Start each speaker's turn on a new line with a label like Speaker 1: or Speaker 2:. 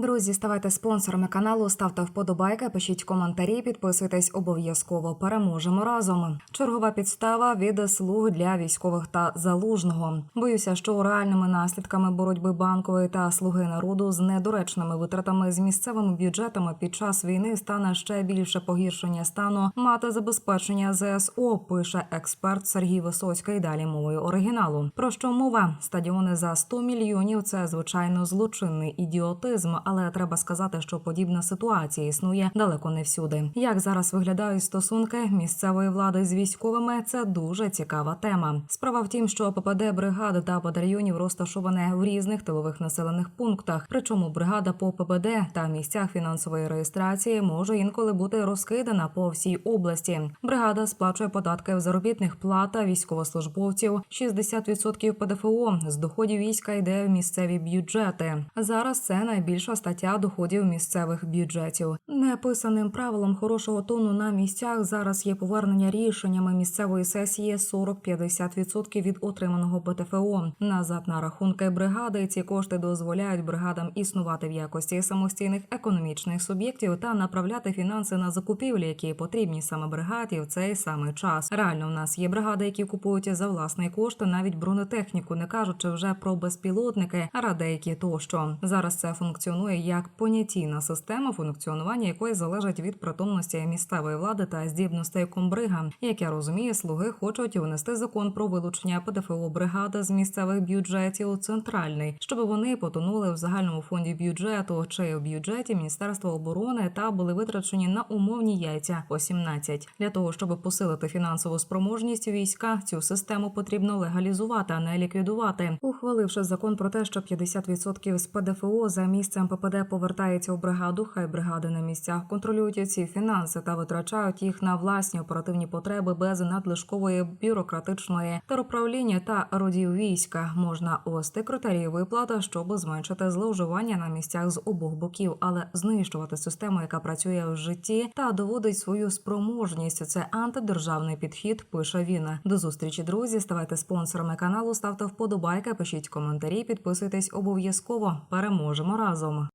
Speaker 1: Друзі, ставайте спонсорами каналу, ставте вподобайки, пишіть коментарі, підписуйтесь обов'язково. Переможемо разом. Чергова підстава від слуг для військових та залужного. Боюся, що реальними наслідками боротьби банкової та слуги народу з недоречними витратами з місцевими бюджетами під час війни стане ще більше погіршення стану мати забезпечення ЗСО. Пише експерт Сергій Висоцький. Далі мовою оригіналу. Про що мова? Стадіони за 100 мільйонів. Це звичайно злочинний ідіотизм, але треба сказати, що подібна ситуація існує далеко не всюди. Як зараз виглядають стосунки місцевої влади з військовими? Це дуже цікава тема. Справа в тім, що ППД бригади та батальйонів розташоване в різних тилових населених пунктах. Причому бригада по ППД та місцях фінансової реєстрації може інколи бути розкидана по всій області. Бригада сплачує податки в заробітних плата військовослужбовців. 60% ПДФО з доходів війська йде в місцеві бюджети. Зараз це найбільша стаття доходів місцевих бюджетів. Неписаним правилом хорошого тону на місцях зараз є повернення рішеннями місцевої сесії 40-50% від отриманого ПТФО назад на рахунки бригади. Ці кошти дозволяють бригадам існувати в якості самостійних економічних суб'єктів та направляти фінанси на закупівлі, які потрібні саме бригаді в цей самий час. Реально, в нас є бригади, які купують за власний кошт навіть бронетехніку, не кажучи вже про безпілотники, радейки тощо. Зараз це функціонує як понятійна система, функціонування якої залежить від притомності місцевої влади та здібностей комбрига. Як я розумію, слуги хочуть внести закон про вилучення ПДФО бригади з місцевих бюджетів у центральний, щоб вони потонули в загальному фонді бюджету чи в бюджеті Міністерства оборони та були витрачені на умовні яйця по 17. Для того щоб посилити фінансову спроможність війська, цю систему потрібно легалізувати, а не ліквідувати. Ухваливши закон про те, що 50% з ПДФО за місцем ППД повертається у бригаду, хай бригади на місцях контролюють ці фінанси та витрачають їх на власні оперативні потреби без надлишкової бюрократичної тероправління та родів війська. Можна ввести критерії виплати, щоб зменшити зловживання на місцях з обох боків, але знищувати систему, яка працює в житті та доводить свою спроможність. Це антидержавний підхід. Пише він. До зустрічі, друзі. Ставайте спонсорами каналу, ставте вподобайки, пишіть коментарі, підписуйтесь обов'язково. Переможемо разом.